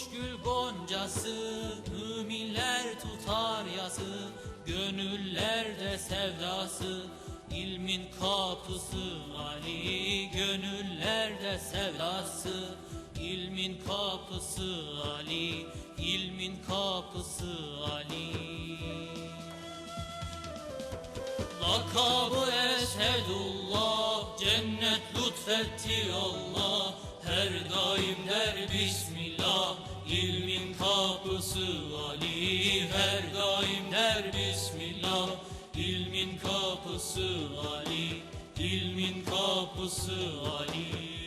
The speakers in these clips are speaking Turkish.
Kurumuş gül goncası Müminler tutar yası Gönüllerde sevdası. İlmin kapısı Ali Gönüllerde sevdası. İlmin kapısı Ali İlmin kapısı Ali. Lakabı Esedullah Cennet lütfetti Allah. Her daim der Bismillah İlmin kapısı Ali Her daim der Bismillah. İlmin kapısı Ali İlmin kapısı Ali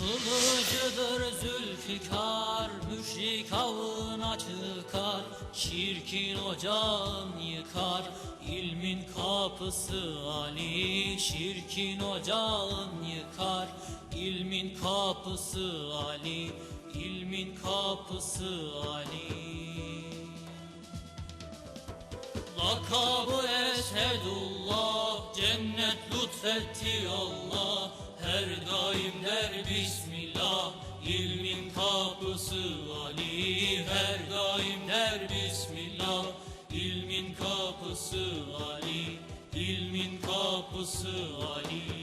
Kılıcıdır Zülfikar, müşrik avına çıkar, şirkin ocağın yıkar, ilmin kapısı Ali, şirkin ocağın yıkar, ilmin kapısı Ali, ilmin kapısı Ali. Lakabı Esedullah Cennet lütfetti Allah Her daim der Bismillah İlmin kapısı Ali. Her daim der Bismillah İlmin kapısı Ali İlmin kapısı Ali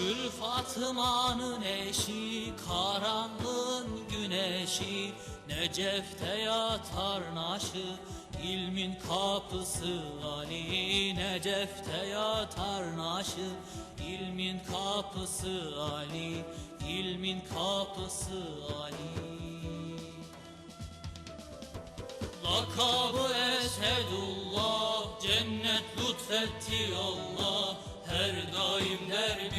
Gül Fatıma'nın eşi, karanlığın güneşi, Necef'te yatar naşı, ilmin kapısı Ali, Necef'te yatar naşı, ilmin kapısı Ali, ilmin kapısı Ali. Lakabı Esedullah Cennet lütfetti Allah Her daim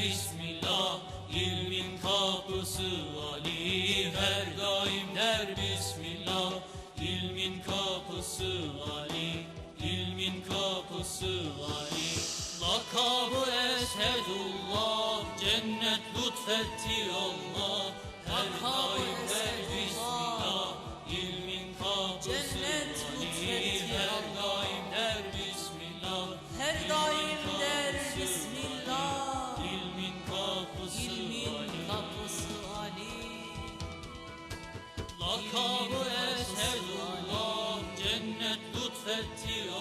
Bismillah ilmin kapısı Ali Her daim der Bismillah. İlmin kapısı Ali İlmin kapısı Ali. Lakabı Esedullah Cennet lütfetti Allah. Her daim der Bismillah ilmin kapısı. Cennet Akarı eser Allah cennet lütfetti.